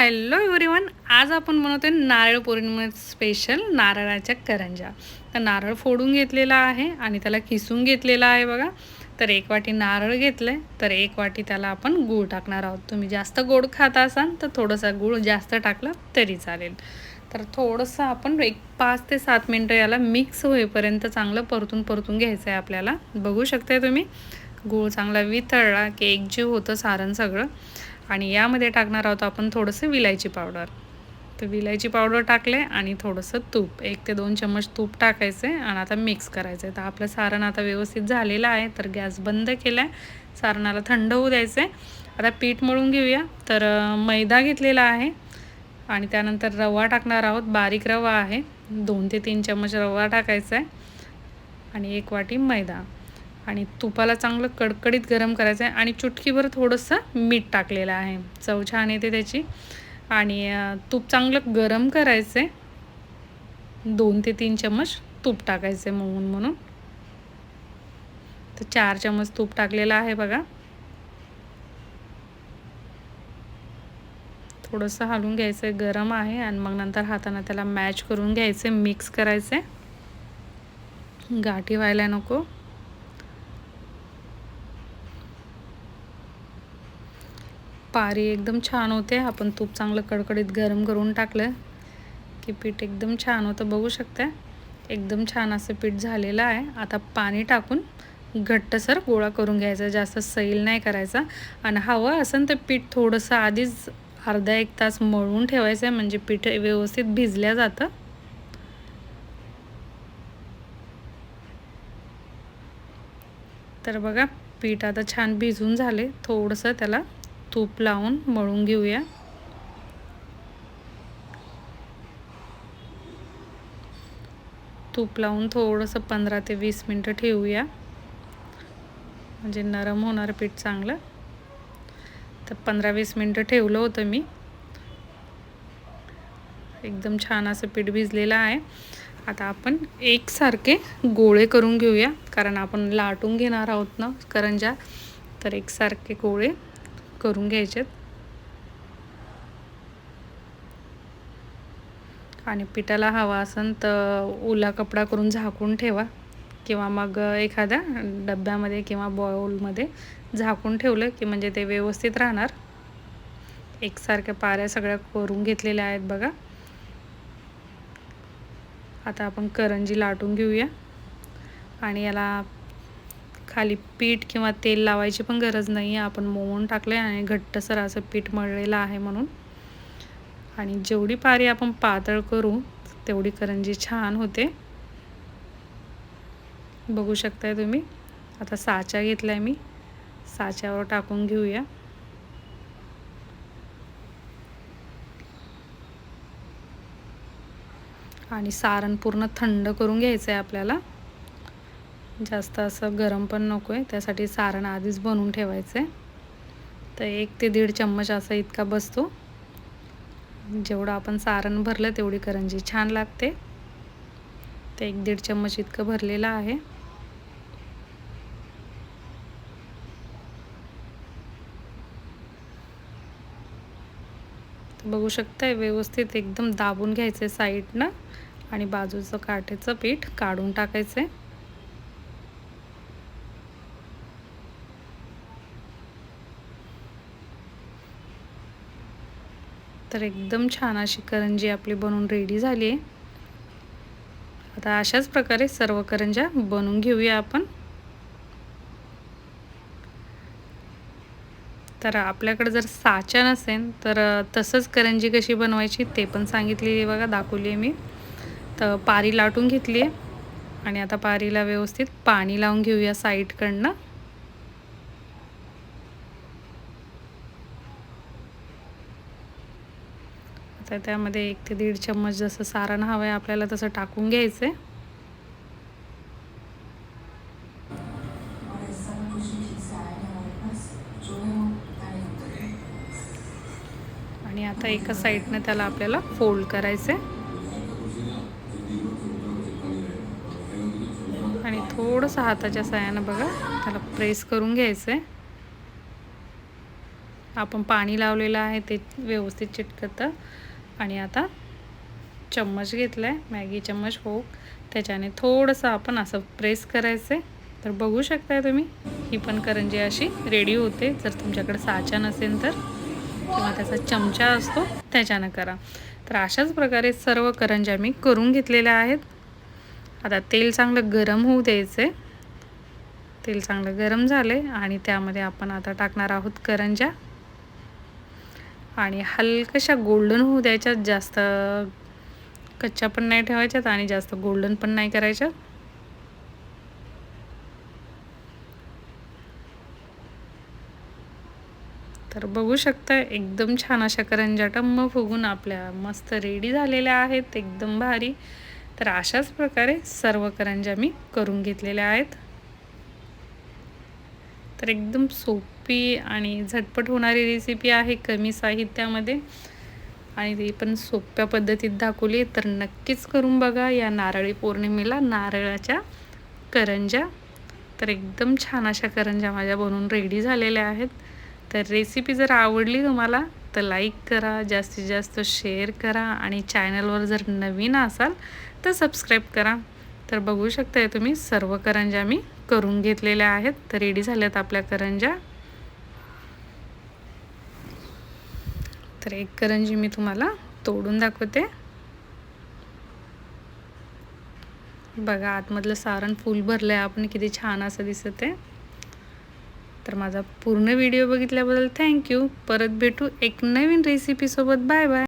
Hello everyone आज आपण बनवतोय नारळ पौर्णिमा स्पेशल नारळाच्या करंजा. तर नारळ फोडून घेतलेला आहे आणि त्याला किसून घेतलेला आहे बघा. तर एक वाटी नारळ घेतलं आहे तर एक वाटी त्याला आपण गूळ टाकणार आहोत. तुम्ही जास्त गोड खात असाल तर थोडंसं गूळ जास्त टाकलं तरी चालेल. तर थोडंसं आपण एक पाच ते सात मिनटं याला मिक्स होईपर्यंत चांगलं परतून परतून घ्यायचं आहे आपल्याला. बघू शकताय तुम्ही? गूळ चांगला वितळला की एकजीव होतं सारण सगळं. आणि यामध्ये टाकणार आहोत आपण थोडंसं विलायची पावडर. तर विलायची पावडर टाकले आणि थोडंसं तूप. एक ते दोन चम्मच तूप टाकायचे आणि आता मिक्स करायचं. आहे तर आपलं सारण आता व्यवस्थित झालेलं आहे तर गॅस बंद केला आहे सारणाला थंड होऊ द्यायचं आहे आता पीठ मळून घेऊया. तर मैदा घेतलेला आहे आणि त्यानंतर रवा टाकणार आहोत. बारीक रवा आहे. दोन ते तीन चम्मच रवा टाकायचा आहे आणि एक वाटी मैदा. आणि तुपाला चांगलं कडकडीत गरम करायचं आहे आणि चुटकीभर थोडंसं मीठ टाकलेलं आहे. चव छान येते त्याची. आणि तूप चांगलं गरम करायचं आहे दोन ते तीन चम्मच तूप टाकायचे मऊन म्हणून. तर चार चम्मच तूप टाकलेलं आहे बघा. थोडंसं हलवून घ्यायचं आहे गरम आहे आणि मग नंतर हाताने त्याला मॅच करून घ्यायचे मिक्स करायचे गाठी व्हायला नको. पारी एकदम छान होते. आपण तूप चांगलं कडकडीत गरम करून टाकलं की पीठ एकदम छान होतं. बघू शकता एकदम छान असं पीठ झालेलं आहे. आता पाणी टाकून घट्टसर गोळा करून घ्यायचा जास्त सैल नाही करायचा. आणि हवं असेल तर पीठ थोडंसं आधीच अर्धा एक तास मळून ठेवायचं आहे. म्हणजे पीठ व्यवस्थित भिजल्या जातं. तर बघा पीठ आता छान भिजून झाले. थोडंसं त्याला तूप लावून मळून घेऊया. तूप लावून थोडंसं पंधरा ते वीस मिनटं ठेवूया. म्हणजे नरम होणार पीठ चांगलं. तर पंधरा वीस मिनटं ठेवलं होतं मी. एकदम छान असं पीठ भिजलेलं आहे. आता आपण एकसारखे गोळे करून घेऊया. कारण आपण लाटून घेणार आहोत ना करंजा. तर एकसारखे गोळे. करून घ्यायचेत. आणि पिठाला हवा असेल तर ओला कपडा करून झाकून ठेवा. किंवा मग एखाद्या डब्यामध्ये किंवा बॉलमध्ये झाकून ठेवलं की म्हणजे ते व्यवस्थित राहणार. एकसारख्या पाऱ्या सगळ्या करून घेतलेल्या आहेत बघा. आता आपण करंजी लाटून घेऊया. आणि याला खाली पीठ किंवा तेल लावायची पण गरज नाही आहे आपण मोवून टाकलं आहे आणि घट्टसर असं पीठ मळलेलं आहे म्हणून. आणि जेवढी पारी आपण पातळ करू तेवढी करंजी छान होते. बघू शकताय तुम्ही? आता साचा घेतला आहे मी. साच्यावर टाकून घेऊया. आणि सारण पूर्ण थंड करून घ्यायचं आहे आपल्याला. जास्त असं गरम पण नको आहे त्यासाठी सारण आधीच बनवून ठेवायचं आहे तर एक ते दीड चम्मच असा इतका बसतो. जेवढं आपण सारण भरलं तेवढी करंजी छान लागते. ते एक दीड चम्मच इतकं भरलेलं आहे. बघू शकताय व्यवस्थित एकदम दाबून घ्यायचं आहे साईडनं आणि बाजूचं काठेचं पीठ काढून टाकायचं आहे तर एकदम छान अशी करंजी आपली बनवून रेडी झाली आहे. आता अशाच प्रकारे सर्व करंज्या बनवून घेऊया आपण. तर आपल्याकडे जर साचा नसेल तर तसंच करंजी कशी बनवायची ते पण सांगितलेली आहे बघा दाखवली आहे मी. तर पारी लाटून घेतली आहे आणि आता पारीला व्यवस्थित पाणी लावून घेऊया साईडकडनं आता त्यामध्ये एक ते दीड चम्मच जसं सारण हवं आहे आपल्याला तसं टाकून घ्यायचं आहे. आणि आता एका साईडनं त्याला आपल्याला फोल्ड करायचं आहे आणि थोडंसं हाताच्या सायानं बघा त्याला प्रेस करून घ्यायचं आहे आपण पाणी लावलेलं आहे ते व्यवस्थित चिटकतं. आणि आता चम्मच घेतला आहे मॅगी चम्मच फोक. त्याच्याने थोडंसं आपण असं प्रेस करायचं आहे तर बघू शकताय तुम्ही ही पण करंजी अशी रेडी होते. जर तुमच्याकडे साचा नसेल तर किंवा त्याचा चमचा असतो त्याच्यानं करा. तर अशाच प्रकारे सर्व करंज्या मी करून घेतलेल्या आहेत. आता तेल चांगलं गरम होऊ द्यायचं आहे तेल चांगलं गरम झाले आणि त्यामध्ये आपण आता टाकणार आहोत करंज्या. आणि हलकशा गोल्डन होऊ द्यायच्यात जास्त कच्च्या पण नाही ठेवायच्यात आणि जास्त गोल्डन पण नाही करायच्या तर बघू शकता एकदम छान अशा करंज्या टम्म फुगून आपल्या मस्त रेडी झालेल्या आहेत एकदम भारी. तर अशाच प्रकारे सर्व करंज्या मी करून घेतलेल्या आहेत. तर एकदम सोपी आणि झटपट होणारी रेसिपी आहे कमी साहित्यामध्ये. आणि ती पण सोप्या पद्धतीत दाखवली तर नक्कीच करून बघा या नारळी पौर्णिमेला नारळाच्या करंज्या. तर एकदम छान अशा करंज्या माझ्या बनवून रेडी झालेल्या आहेत. तर रेसिपी जर आवडली तुम्हाला तर लाईक करा जास्तीत जास्त शेअर करा आणि चॅनलवर जर नवीन असाल तर सबस्क्राईब करा. तर बघू शकताय तुम्ही सर्व करंज्या मी करून घेतलेल्या आहेत. तर रेडी झाल्यात आपल्या करंज्या. तर एक करंजी मी तुम्हाला तोडून दाखवते. बघा आतमधलं सारण फुल भरलं आहे आपण किती छान असं दिसत आहे तर माझा पूर्ण व्हिडिओ बघितल्याबद्दल थँक्यू परत भेटू एक नवीन रेसिपीसोबत बाय बाय